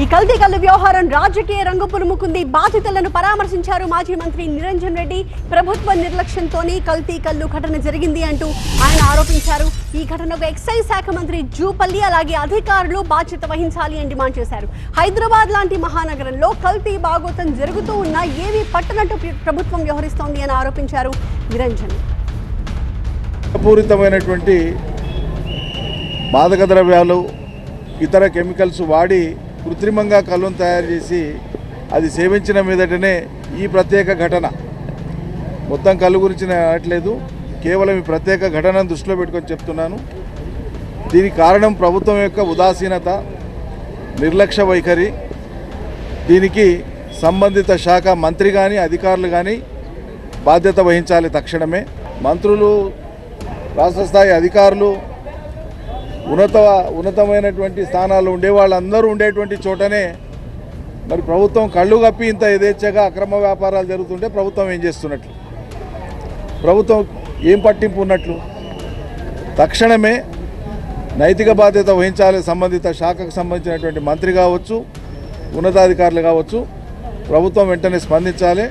ఈ కల్తీ కల్లు వ్యవహారం రాజకీయ రంగు పులుముకుంది బాధితులను పరామర్శించారు మాజీ మంత్రి నిరంజన్ రెడ్డి. ప్రభుత్వ నిర్లక్ష్యంతోనే కల్తీ కల్లు ఘటన జరిగింది అంటూ ఆయన ఆరోపించారు. ఈ ఘటనకు ఎక్సైజ్ శాఖ మంత్రి జూపల్లి అలాగే అధికారులు బాధ్యత వహించాలి అని డిమాండ్ చేశారు. హైదరాబాద్ లాంటి మహానగరంలో కల్తీ బాగోతం జరుగుతూ ఉన్నా ఏమీ పట్టనట్టు ప్రభుత్వం వ్యవహరిస్తోంది అని ఆరోపించారు నిరంజన్. పూరితమైనటువంటి మాదక ద్రవ్యాలు ఇతర కెమికల్స్ వాడి కృత్రిమంగా కళ్ళును తయారు చేసి అది సేవించిన మీదటనే ఈ ప్రత్యేక ఘటన. మొత్తం కళ్ళు గురించి నేను అనట్లేదు. కేవలం ఈ ప్రత్యేక ఘటనను దృష్టిలో పెట్టుకొని చెప్తున్నాను. దీనికి కారణం ప్రభుత్వం యొక్క ఉదాసీనత నిర్లక్ష్య వైఖరి. దీనికి సంబంధిత శాఖ మంత్రి కానీ అధికారులు కానీ బాధ్యత వహించాలి తక్షణమే. మంత్రులు రాష్ట్ర స్థాయి అధికారులు ఉన్నత ఉన్నతమైనటువంటి స్థానాలు ఉండే వాళ్ళందరూ ఉండేటువంటి చోటనే మరి ప్రభుత్వం కళ్ళు కప్పి ఇంత యథేచ్ఛగా అక్రమ వ్యాపారాలు జరుగుతుంటే ప్రభుత్వం ఏం చేస్తున్నట్లు? ప్రభుత్వం ఏం పట్టింపు ఉన్నట్లు? తక్షణమే నైతిక బాధ్యత వహించాలి సంబంధిత శాఖకు సంబంధించినటువంటి మంత్రి కావచ్చు ఉన్నతాధికారులు కావచ్చు ప్రభుత్వం వెంటనే స్పందించాలి.